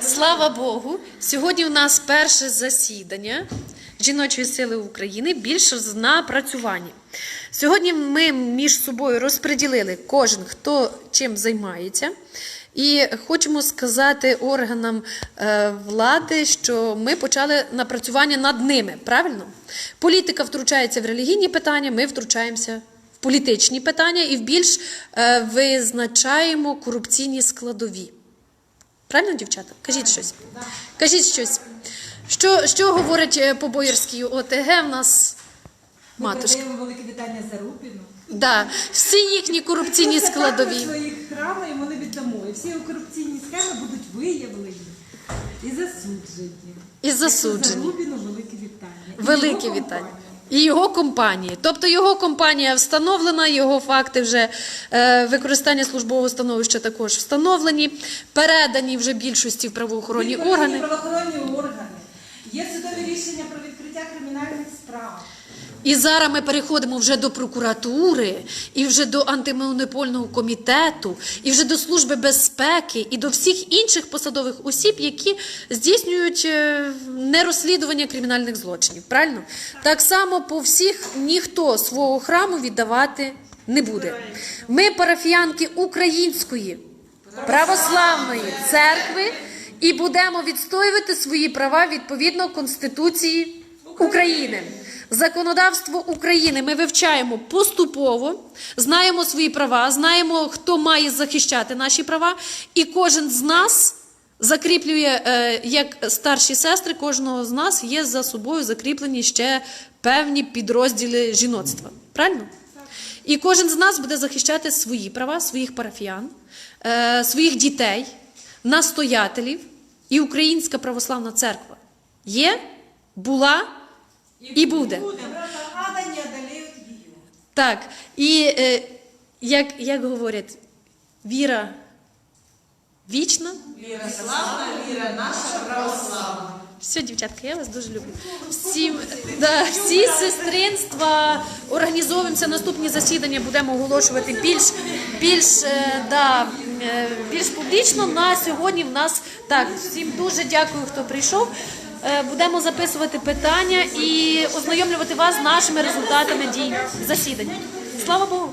Слава Богу, сьогодні у нас перше засідання жіночої сили України більше з напрацюванні. Сьогодні ми між собою розподілили кожен, хто чим займається. І хочемо сказати органам е, влади, що ми почали напрацювання над ними. Правильно? Політика втручається в релігійні питання, ми втручаємося в політичні питання і в більш е, визначаємо корупційні складові. Правильно, дівчата? Кажіть щось. Кажіть щось. Що, що говорить е, по Боярській ОТГ в нас Ми матушка? передаємо велике вітання Зарубіну. Да, всі їхні корупційні складові. Своїх храми і вони віддамо. І всі корупційні схеми будуть виявлені і засуджені. І засуджені. Зарубіну велике вітання. Велике вітання. І його компанії. Тобто його компанія встановлена, його факти вже е, використання службового становища також встановлені, передані вже більшості в правоохоронні органи. правоохоронні органи. Є судові рішення про відкриття кримінальних справ. І зараз ми переходимо вже до прокуратури, і вже до антимонопольного комітету, і вже до служби безпеки, і до всіх інших посадових осіб, які здійснюють е, нерозслідування кримінальних злочинів. Правильно? Так само по всіх ніхто свого храму віддавати не буде. Ми парафіянки української православної церкви і будемо відстоювати свої права відповідно Конституції України. Законодавство України ми вивчаємо поступово, знаємо свої права, знаємо, хто має захищати наші права, і кожен з нас закріплює, е, як старші сестри, кожного з нас є за собою закріплені ще певні підрозділи жіноцтва. Правильно? І кожен з нас буде захищати свої права, своїх парафіян, е, своїх дітей, настоятелів. І Українська православна церква є, була і буде. Так, і е, як, як говорять, віра вічна. Віра славна, віра наша православна. Все, дівчатка, я вас дуже люблю. Всім, да, всі сестринства організовуємося. Наступні засідання будемо оголошувати більш, більш, е, да, е, більш публічно. На сьогодні в нас так. Всім дуже дякую, хто прийшов. Е, Будемо записувати питання і ознайомлювати вас з нашими результатами дій засідань. Слава Богу!